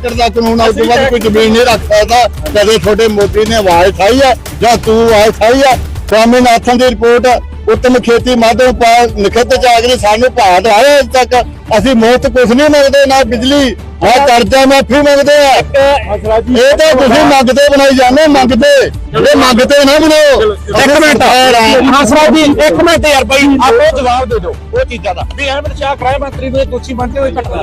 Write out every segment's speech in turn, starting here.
ਏਕੜ ਦਾ ਕਾਨੂੰਨ ਤੋਂ ਬਾਅਦ ਕੋਈ ਜ਼ਮੀਨ ਨਹੀਂ ਰੱਖ ਸਕਦਾ। ਕਦੇ ਤੁਹਾਡੇ ਮੋਦੀ ਨੇ ਆਵਾਜ਼ ਖਾਈ ਆ ਜਾਂ ਤੂੰ ਆਵਾਜ਼ ਖਾਈ ਆ? ਸਵਾਮੀਨਾਥਨ ਦੀ ਰਿਪੋਰਟ ਉੱਤਮ ਖੇਤੀ ਮਾਧਵ ਪਾ ਨਿਖਤ ਜਾਗਰੀ ਸਾਨੂੰ ਭਾਅ ਦਵਾਇਆ ਅਜੇ ਤੱਕ। ਅਸੀਂ ਮੁਫਤ ਕੁਝ ਨਹੀਂ ਮੰਗਦੇ ਨਾ ਬਿਜਲੀ ਆ ਕਰਜ਼ਾ ਮਾਫੀ ਮੰਗਦੇ ਆ। ਇਹ ਤਾਂ ਤੁਸੀਂ ਮੰਗਦੇ ਬਣਾਈ ਜਾਂਦੇ ਮੰਗਦੇ। ਇਹ ਮੰਗਦੇ ਨਾ ਬਣੋ। ਇੱਕ ਮਿੰਟ ਹੰਸਰਾ ਜੀ ਇੱਕ ਮਿੰਟ ਯਾਰ ਬਾਈ ਆਪੋ ਜਵਾਬ ਦੇ ਦਿਓ। ਉਹ ਚੀਜ਼ਾਂ ਦਾ। ਵੀ ਅਹਿਮਦ ਸ਼ਾਹ ਗ੍ਰਹਿ ਮੰਤਰੀ ਨੂੰ ਦੋਸ਼ੀ ਬਣਦੇ ਹੋਏ ਘਟਨਾ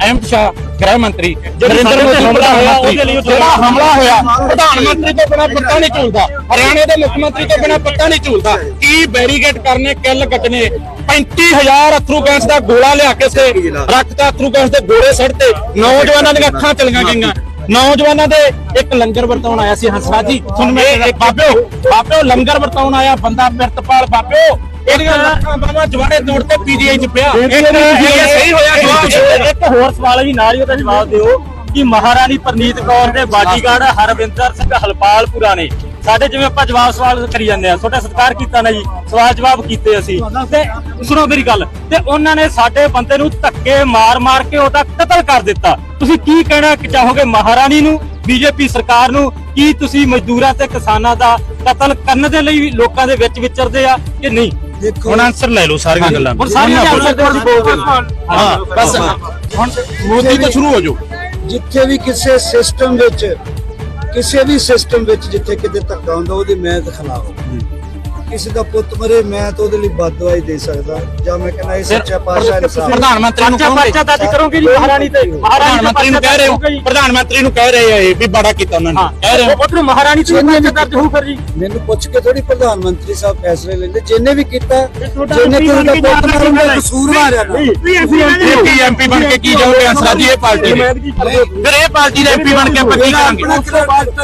ਅਹਿਮਦ ਸ਼ਾਹ ਗ੍ਰਹਿ ਮੰਤਰੀ ਨਰਿੰਦਰ ਮੋਦੀ ਹਮਲਾ ਹੋਇਆ ਉਹਦੇ ਲਈ ਜਿਹੜਾ ਹਮਲਾ ਹੋਇਆ ਪ੍ਰਧਾਨ ਮੰਤਰੀ ਤੋਂ ਬਿਨਾ ਪੱਤਾ ਨਹੀਂ ਝੂਲਦਾ ਹਰਿਆਣੇ ਦੇ ਮੁੱਖ ਮੰਤਰੀ ਤੋਂ ਬਿਨਾ ਪੱਤਾ ਨਹੀਂ ਝੂਲਦਾ। ਕੀ ਬੈਰੀਗੇਡ ਕਰਨੇ ਕਿੱਲ ਕੱਟਨੇ? 35000 ਅਥਰੂ ਗੈਸ ਦਾ ਗੋਲਾ ਲਿਆ ਕੇ ਸੇ ਰੱਖਤਾ ਅਥਰੂ ਗੈਸ ਦੇ ਗੋਲੇ ਸੜਤੇ ਨੌਜਵਾਨਾਂ ਦੀਆਂ ਅੱਖਾਂ ਚਲੀਆਂ ਗਈਆਂ। ਨੌਜਵਾਨਾਂ ਦੇ ਇੱਕ ਲੰਗਰ ਵਰਤਾਉਣ ਆਇਆ ਸੀ ਹੰਸਰਾਜ ਜੀ। ਤੁਹਾਨੂੰ ਮੈਂ ਇੱਕ ਬਾਬਿਓ ਬਾਬਿਓ ਲੰਗਰ ਵਰਤਾਉਣ ਆਇਆ ਬੰਦਾ ਪਿਰਤਪਾਲ ਬਾਬਿਓ। ਇਹਦੀਆਂ ਲੱਖਾਂ ਬਾਹਾਂ ਜਵਾੜੇ ਤੋੜ ਤੇ ਪੀਜੀਆਈ ਚ ਪਿਆ। ਇਹ ਸਹੀ ਹੋਇਆ ਜਵਾਬ। ਇੱਕ ਹੋਰ ਸਵਾਲ ਜੀ ਨਾਲ ਹੀ ਉਹਦਾ ਜਵਾਬ ਦਿਓ ਕਿ ਮਹਾਰਾਣੀ ਪ੍ਰਨੀਤ ਕੌਰ ਦੇ ਬਾਡੀਗਾਰਡ ਹਰਵਿੰਦਰ ਸਿੰਘ ਹਲਪਾਲਪੁਰਾ ਨੇ ਸਾਡੇ ਜਿਵੇਂ ਆਪਾਂ ਜਵਾਬ ਸਵਾਲ ਕਰੀ ਜਾਂਦੇ ਆ ਤੁਹਾਡਾ ਸਤਿਕਾਰ ਕੀਤਾ ਨਾ ਜੀ? ਸਵਾਲ ਜਵਾਬ ਕੀਤੇ ਅਸੀਂ। ਤੇ ਸੁਣੋ ਮੇਰੀ ਗੱਲ ਤੇ ਉਹਨਾਂ ਨੇ ਸਾਡੇ ਬੰਦੇ ਨੂੰ ਧੱਕੇ ਮਾਰ-ਮਾਰ ਕੇ ਉਹਦਾ ਕਤਲ ਕਰ ਦਿੱਤਾ। ਤੁਸੀਂ ਕੀ ਕਹਿਣਾ ਚਾਹੋਗੇ ਮਹਾਰਾਣੀ ਨੂੰ ਬੀਜੇਪੀ ਸਰਕਾਰ ਨੂੰ? ਕੀ ਤੁਸੀਂ ਮਜ਼ਦੂਰਾਂ ਤੇ ਕਿਸਾਨਾਂ ਦਾ ਕਤਲ ਕਰਨ ਦੇ ਲਈ ਲੋਕਾਂ ਦੇ ਵਿੱਚ ਵਿਚਰਦੇ ਆ ਕਿ ਨਹੀਂ? ਹੁਣ ਆਨਸਰ ਲੈ ਲਓ ਸਾਰੀਆਂ ਗੱਲਾਂ ਹੁਣ ਸਾਰੀਆਂ ਆਨਸਰ ਦੇ ਤੁਸੀਂ ਬੋਲਦੇ ਹਾਂ ਬਸ। ਹੁਣ ਮੋਦੀ ਤੋਂ ਸ਼ੁਰੂ ਹੋ ਜਾਓ। ਜਿੱਥੇ ਵੀ ਕਿਸੇ ਸਿਸਟਮ ਵਿੱਚ ਕਿਸੇ ਵੀ ਸਿਸਟਮ ਵਿੱਚ ਜਿੱਥੇ ਕਿਤੇ ਧੱਕਾ ਹੁੰਦਾ ਉਹਦੇ ਮੈਂ ਦੇ ਖਿਲਾਫ ਕਿਸੇ ਦਾ ਪੁੱਤ ਮਰੇ ਮੈਂ ਤਾਂ ਉਹਦੇ ਲਈ ਬਦਦੁਆਈ ਦੇ ਸਕਦਾ ਜਾਂ ਮੈਂ ਕਹਿੰਦਾ ਇਹ ਸੱਚਾ ਪਾਤਸ਼ਾਹ ਇਨਸਾਨ ਪ੍ਰਧਾਨ ਮੰਤਰੀ ਨੂੰ ਕਹੋਗੇ? ਪਰਚਾ ਦਰਜ ਕਰੋਗੇ ਜੀ ਮਹਾਰਾਣੀ ਤੇ ਪ੍ਰਧਾਨ ਮੰਤਰੀ ਨੂੰ ਕਹਿ ਰਹੇ ਹੋ ਪ੍ਰਧਾਨ ਮੰਤਰੀ ਨੂੰ ਕਹਿ ਰਹੇ ਆ ਇਹ ਵੀ ਬੜਾ ਕੀਤਾ ਉਹਨਾਂ ਨੇ ਕਹਿ ਰਹੇ ਹੋ। ਉਧਰ ਮਹਾਰਾਣੀ ਤੇ ਪਰਚਾ ਦਰਜ ਹੋਊ ਫਿਰ ਜੀ। ਮੈਨੂੰ ਪੁੱਛ ਕੇ ਥੋੜੀ ਪ੍ਰਧਾਨ ਮੰਤਰੀ ਸਾਹਿਬ ਫੈਸਲੇ ਲੈਂਦੇ ਜਿਹਨੇ ਵੀ ਕੀਤਾ ਜਿਹਨੇ ਕਿਸੇ ਦਾ ਪੁੱਤ ਮਾਰਨ ਦਾ ਕਸੂਰਵਾਰ ਹੈ। ਨਾ। ਐਮਪੀ ਐਮਪੀ ਬਣ ਕੇ ਕੀ ਜਾਓਗੇ ਅੰਸਰਾ ਜੀ ਇਹ ਪਾਰਟੀ ਦੇ ਫਿਰ ਇਹ ਪਾਰਟੀ ਦੇ ਐਮਪੀ ਬਣ ਕੇ ਆਪਾਂ ਕੀ ਕਰਾਂਗੇ?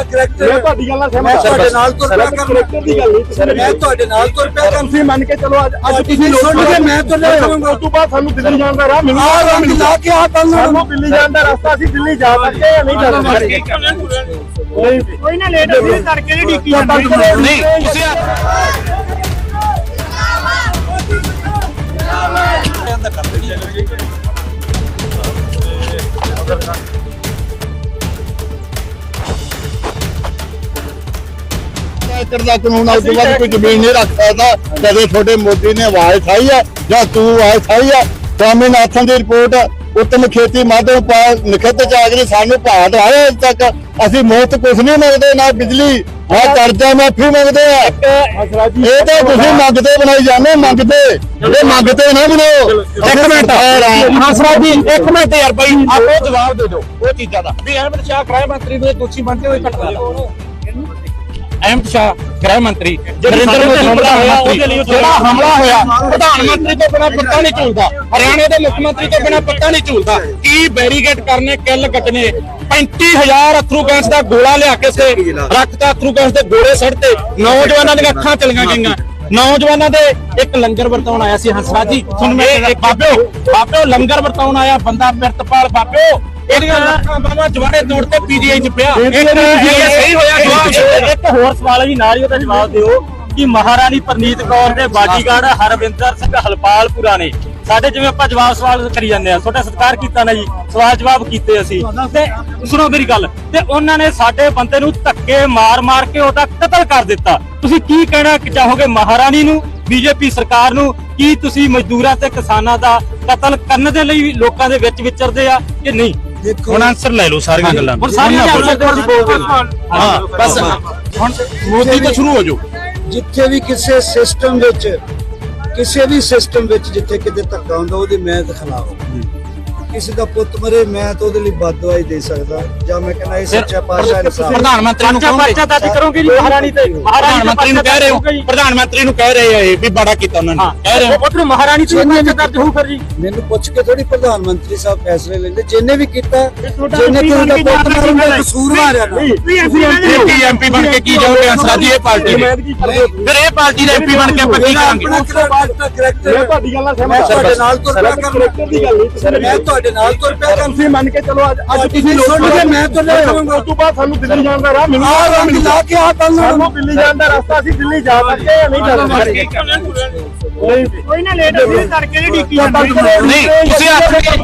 ਕਰੈਕਟਰ ਤੁਹਾਡੀ ਗੱਲ ਨਾਲ ਮੈਂ ਤੁਹਾਡੇ ਨਾਲ ਪਿਆ ਕਰੈਕਟਰ ਦੀ ਗੱਲ ਮੈਂ ਤੁਹਾਡੇ ਨਾਲ ਤੁਰ ਪਿਆ ਤੁਸੀਂ ਮੰਨ ਕੇ ਚਲੋ ਅੱਜ ਅੱਜ ਤੁਸੀਂ ਸੁਣ ਕੇ ਮੈਂ ਤੁਰ ਰਿਹਾ ਉਸ ਤੋਂ ਬਾਅਦ ਸਾਨੂੰ ਦਿੱਲੀ ਜਾਣ ਦਾ ਰਾਹ ਮਿਲੂ ਆ ਰੰਗ ਲਾ ਕੇ ਆ ਕੱਲ ਸਾਨੂੰ ਦਿੱਲੀ ਜਾਣ ਦਾ ਰਸਤਾ ਅਸੀਂ ਦਿੱਲੀ ਜਾ ਸਕਦੇ ਜਾਂ ਨਹੀਂ ਜਾ ਸਕਦੇ। ਕੋਈ ਨਾ ਲੇਟ ਅਸੀਂ ਤੜਕੇ ਦੀ ਡੀਕੀ ਨਹੀਂ ਤੁਸੀਂ ਏਕੜ ਦਾ ਕਾਨੂੰਨ ਅੱਜ ਤੋਂ ਬਾਅਦ ਕੋਈ ਜ਼ਮੀਨ ਨਹੀਂ ਰੱਖ ਸਕਦਾ। ਕਦੇ ਤੁਹਾਡੇ ਮੋਦੀ ਨੇ ਆਵਾਜ਼ ਖਾਈ ਆ ਜਾਂ ਤੂੰ ਆਵਾਜ਼ ਖਾਈ ਆ ਸਵਾਮੀਨਾਥਨ ਦੀ ਰਿਪੋਰਟ ਉੱਤਮ ਖੇਤੀ ਮਾਧਵ ਪਾ ਨਿਖਤ ਜਾਗਰੀ ਸਾਨੂੰ ਭਾਅ ਦਵਾਇਆ ਅਜੇ ਤੱਕ ਅਸੀਂ ਮੁਫਤ ਕੁਝ ਨਹੀਂ ਮੰਗਦੇ ਨਾ ਬਿਜਲੀ ਆ ਕਰਜ਼ਾ ਮਾਫੀ ਮੰਗਦੇ ਆ। ਇਹ ਤਾਂ ਤੁਸੀਂ ਮੰਗਦੇ ਬਣਾਈ ਜਾਂਦੇ ਮੰਗਦੇ। ਇਹ ਮੰਗਦੇ ਨਾ ਬਣੋ ਇੱਕ ਮਿੰਟ। ਹੰਸਰਾ ਜੀ ਇੱਕ ਮਿੰਟ ਯਾਰ ਬਾਈ ਆਪੋ ਜਵਾਬ ਦੇ ਦਿਓ ਉਹ ਚੀਜ਼ਾਂ ਦਾ। ਵੀ ਅਹਿਮਦ ਸ਼ਾਹ ਗ੍ਰਹਿ ਮੰਤਰੀ ਨੂੰ ਦੋਸ਼ੀ ਬਣਦੇ ਹੋਏ ਘਟਨਾ ਦਾ। ਅਹਿਮਦ ਸ਼ਾਹ ਗ੍ਰਹਿ ਮੰਤਰੀ ਨਰਿੰਦਰ ਮੋਦੀ ਹਮਲਾ ਹੋਇਆ ਉਹਦੇ ਲਈ ਜਿਹੜਾ ਹਮਲਾ ਹੋਇਆ ਪ੍ਰਧਾਨ ਮੰਤਰੀ ਤੋਂ ਬਿਨਾ ਪੱਤਾ ਨਹੀਂ ਝੂਲਦਾ ਹਰਿਆਣੇ ਦੇ ਮੁੱਖ ਮੰਤਰੀ ਤੋਂ ਬਿਨਾ ਪੱਤਾ ਨਹੀਂ ਝੂਲਦਾ ਕੀ ਬੈਰੀਗੇਡ ਕਰਨੇ ਕਿੱਲ ਕੱਟਨੇ 35000 ਅਥਰੂ ਗੈਸ ਦਾ ਗੋਲਾ ਲਿਆ ਕੇ ਸੇ ਰੱਖਤਾ ਅਥਰੂ ਗੈਸ ਦੇ ਗੋਲੇ ਸੜਤੇ ਨੌਜਵਾਨਾਂ ਦੀਆਂ ਅੱਖਾਂ ਚਲੀਆਂ ਗਈਆਂ। ਨੌਜਵਾਨਾਂ ਦੇ ਇੱਕ ਲੰਗਰ ਵਰਤਾਉਣ ਆਇਆ ਸੀ ਹੰਸਰਾਜ ਜੀ। ਤੁਹਾਨੂੰ ਮੈਂ ਬਾਬਿਓ ਬਾਬਿਓ ਲੰਗਰ ਵਰਤਾਉਣ ਆਇਆ ਬੰਦਾ ਪਿਰਤਪਾਲ ਬਾਬਿਓ। ਇਹਦੀਆਂ ਲੱਖਾਂ ਬਾਹਾਂ ਜਵਾੜੇ ਤੋੜ ਤੇ ਪੀਜੀਆਈ ਚ ਪਿਆ। ਇਹ ਸਹੀ ਹੋਇਆ ਜਵਾਬ। ਇੱਕ ਹੋਰ ਸਵਾਲ ਹੈ ਜੀ ਨਾਲ ਹੀ ਉਹਦਾ ਜਵਾਬ ਦਿਓ ਕਿ ਮਹਾਰਾਣੀ ਪ੍ਰਨੀਤ ਕੌਰ ਦੇ ਬਾਡੀਗਾਰਡ ਹਰਵਿੰਦਰ ਸਿੰਘ ਹਲਪਾਲਪੁਰਾ ਨੇ ਸਾਡੇ ਜਿਵੇਂ ਆਪਾਂ ਜਵਾਬ ਸਵਾਲ ਕਰੀ ਜਾਂਦੇ ਆ ਤੁਹਾਡਾ ਸਤਿਕਾਰ ਕੀਤਾ ਨਾ ਜੀ? ਸਵਾਲ ਜਵਾਬ ਕੀਤੇ ਅਸੀਂ। ਤੇ ਸੁਣੋ ਮੇਰੀ ਗੱਲ ਤੇ ਉਹਨਾਂ ਨੇ ਸਾਡੇ ਬੰਦੇ ਨੂੰ ਧੱਕੇ ਮਾਰ-ਮਾਰ ਕੇ ਉਹਦਾ ਕਤਲ ਕਰ ਦਿੱਤਾ। ਤੁਸੀਂ ਕੀ ਕਹਿਣਾ ਚਾਹੋਗੇ ਮਹਾਰਾਣੀ ਨੂੰ ਬੀਜੇਪੀ ਸਰਕਾਰ ਨੂੰ? ਕੀ ਤੁਸੀਂ ਮਜ਼ਦੂਰਾਂ ਤੇ ਕਿਸਾਨਾਂ ਦਾ ਕਤਲ ਕਰਨ ਦੇ ਲਈ ਲੋਕਾਂ ਦੇ ਵਿੱਚ ਵਿਚਰਦੇ ਆ ਕਿ ਨਹੀਂ। ਦੇਖੋ ਹੁਣ ਆਨਸਰ ਲੈ ਲਓ ਸਾਰੀਆਂ ਗੱਲਾਂ ਹੁਣ ਸਾਰੀਆਂ ਹਾਂ ਬਸ। ਹੁਣ ਮੋਦੀ ਤੋਂ ਸ਼ੁਰੂ ਹੋ ਜਾਓ। ਜਿੱਥੇ ਵੀ ਕਿਸੇ ਸਿਸਟਮ ਵਿੱਚ ਕਿਸੇ ਵੀ ਸਿਸਟਮ ਵਿੱਚ ਜਿੱਥੇ ਕਿਤੇ ਧੱਕਾ ਹੁੰਦਾ ਉਹਦੇ ਮੈਂ ਖਿਲਾਫ ਕਿਸੇ ਦਾ ਪੁੱਤ ਮਰੇ ਮੈਂ ਤਾਂ ਉਹਦੇ ਲਈ ਬਦਦੁਆਈ ਦੇ ਸਕਦਾ ਜਾਂ ਮੈਂ ਕਹਿੰਦਾ ਇਹ ਸੱਚਾ ਪਾਤਸ਼ਾਹ ਇਨਸਾਨ ਪ੍ਰਧਾਨ ਮੰਤਰੀ ਨੂੰ ਕਹੋਗੇ ਪਰਚਾ ਦਰਜ ਕਰੋਗੇ ਜੀ ਮਹਾਰਾਣੀ ਤੇ ਪ੍ਰਧਾਨ ਮੰਤਰੀ ਨੂੰ ਕਹਿ ਰਹੇ ਹੋ ਪ੍ਰਧਾਨ ਮੰਤਰੀ ਨੂੰ ਕਹਿ ਰਹੇ ਆ ਇਹ ਵੀ ਬੜਾ ਕੀਤਾ ਉਹਨਾਂ ਨੇ ਕਹਿ ਰਹੇ ਹੋ ਉਧਰ ਮਹਾਰਾਣੀ ਤੇ ਪਰਚਾ ਦਰਜ ਹੋਊ ਫਿਰ ਜੀ ਮੈਨੂੰ ਪੁੱਛ ਕੇ ਥੋੜੀ ਪ੍ਰਧਾਨ ਮੰਤਰੀ ਸਾਹਿਬ ਫੈਸਲੇ ਲੈਂਦੇ ਜਿਹਨੇ ਵੀ ਕੀਤਾ ਜਿਹਨੇ ਕਿਸੇ ਦਾ ਪੁੱਤ ਮਾਰਨ ਦਾ ਕਸੂਰਵਾਰ ਹੈ ਨਾ ਐਮਪੀ ਐਮਪੀ ਬਣ ਕੇ ਕੀ ਜਾਓਗੇ ਅੰਸਰਾ ਜੀ ਇਹ ਪਾਰਟੀ ਫਿਰ ਇਹ ਪਾਰਟੀ ਦੇ ਐਮਪੀ ਬਣ ਕੇ ਆਪਾਂ ਕੀ ਕਰਾਂਗੇ ਕਰੈਕਟਰ ਤੁਹਾਡੀ ਗੱਲ ਨਾਲ ਮੈਂ ਸਹਿਮਤ ਤੁਹਾਡੇ ਨਾਲ ਤੁਰ ਪਿਆ ਕਰ ਕਰੈਕਟਰ ਦੀ ਗੱਲ ਨਹੀਂ ਤੁਸੀਂ ਮੈਂ ਤੁਹਾਡੇ ਨਾਲ ਤੁਰ ਪਿਆ ਤੁਸੀਂ ਮੰਨ ਕੇ ਚਲੋ ਅੱਜ ਅੱਜ ਤੁਸੀਂ ਸੁਣ ਕੇ ਮੈਂ ਤੁਰ ਰਿਹਾ। ਉਸ ਤੋਂ ਬਾਅਦ ਸਾਨੂੰ ਦਿੱਲੀ ਜਾਣ ਦਾ ਰਾਹ ਮਿਲੂ ਆ ਰੰਗ ਲਾ ਕੇ ਆ ਕੱਲ ਸਾਨੂੰ ਦਿੱਲੀ ਜਾਣ ਦਾ ਰਸਤਾ ਅਸੀਂ ਦਿੱਲੀ ਜਾ ਸਕਦੇ ਜਾਂ ਨਹੀਂ ਜਾ ਸਕਦੇ। ਕੋਈ ਨਾ ਲੇਟ ਅਸੀਂ ਤੜਕੇ ਦੀ ਡੀਕੀ ਨਹੀਂ। ਤੁਸੀਂ ਆਖੋਗੇ